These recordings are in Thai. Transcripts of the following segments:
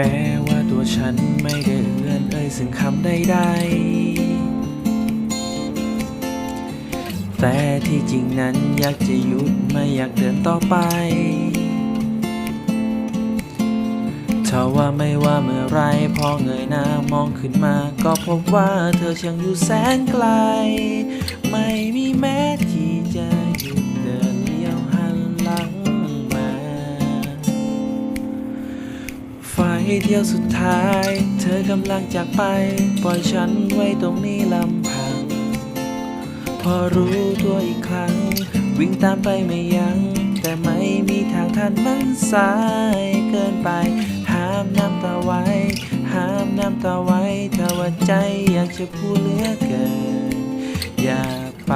แม้ว่าตัวฉันไม่ได้เอื้อนเอ่ยซึ่งคำใดๆแต่ที่จริงนั้นอยากจะหยุดไม่อยากเดินต่อไปเธอว่าไม่ว่าเมื่อไรพอเงยหน้ามองขึ้นมา ก็พบว่าเธอยังอยู่แสนไกล ไม่มีแม้ ไฟเที่ยวสุดท้าย เธอกำลังจากไป ปล่อยฉันไว้ตรงนี้ลำพัง พอรู้ตัวอีกครั้ง วิ่งตามไปไม่ยัง้ง แต่ไม่มีทางทันมันสายเกินไป ห้ามน้ำตาไว้ ห้ามน้ำตาไว้ถ้าว่าใจอยากจะพูดเหลือเกิน อย่าไป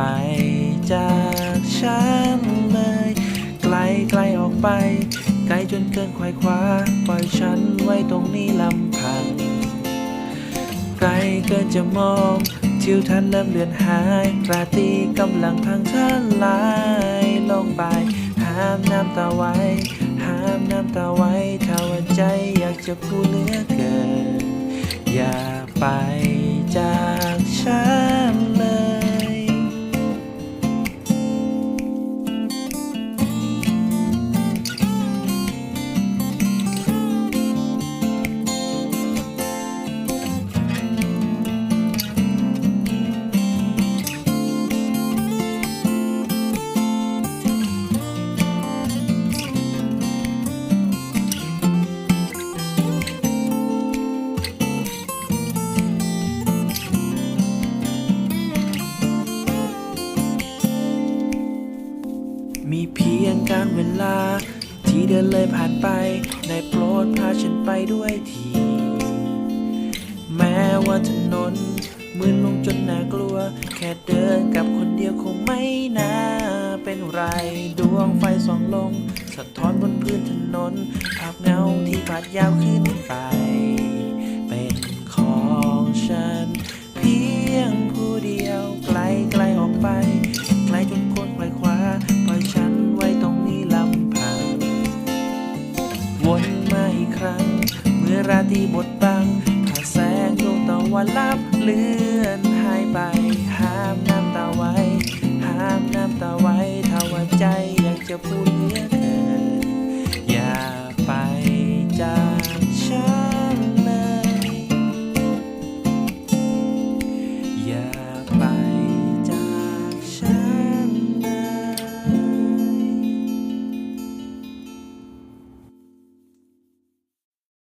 จากฉันเลย ไกลไกลออกไป ไกลจนเกินควายคว้า ปล่อยฉันไว้ตรงนี้ลำพัง ไกลเกินจะมองทิวทัศน์เริ่มเลือนหายราตรีกำลังพังทลายลงไปห้ามน้ำตาไว้ ห้ามน้ำตาไว้ ถ้าว่าใจอยากจะพูดเหลือเกิน อย่าไปจากฉัน มีเพียงการเวลา ที่เดินเลยผ่านไปได้โปรดพาฉันไปด้วยที แม้ว่าถนนมืดมงจนน่ากลัว แค่เดินกับคนเดียวคงไม่น่าเป็นไรดวงไฟส่องลง สะท้อนบนพื้นถนนภาพเงาที่ปาดยาวขึ้นไป ครั้ง เมื่อราตรีบทบังผ้าแสงดวงตะวันลับเลือนหายไป ห้ามน้ำตาไว้ ห้ามน้ำตาไว้ถ้าว่าใจอยากจะพูด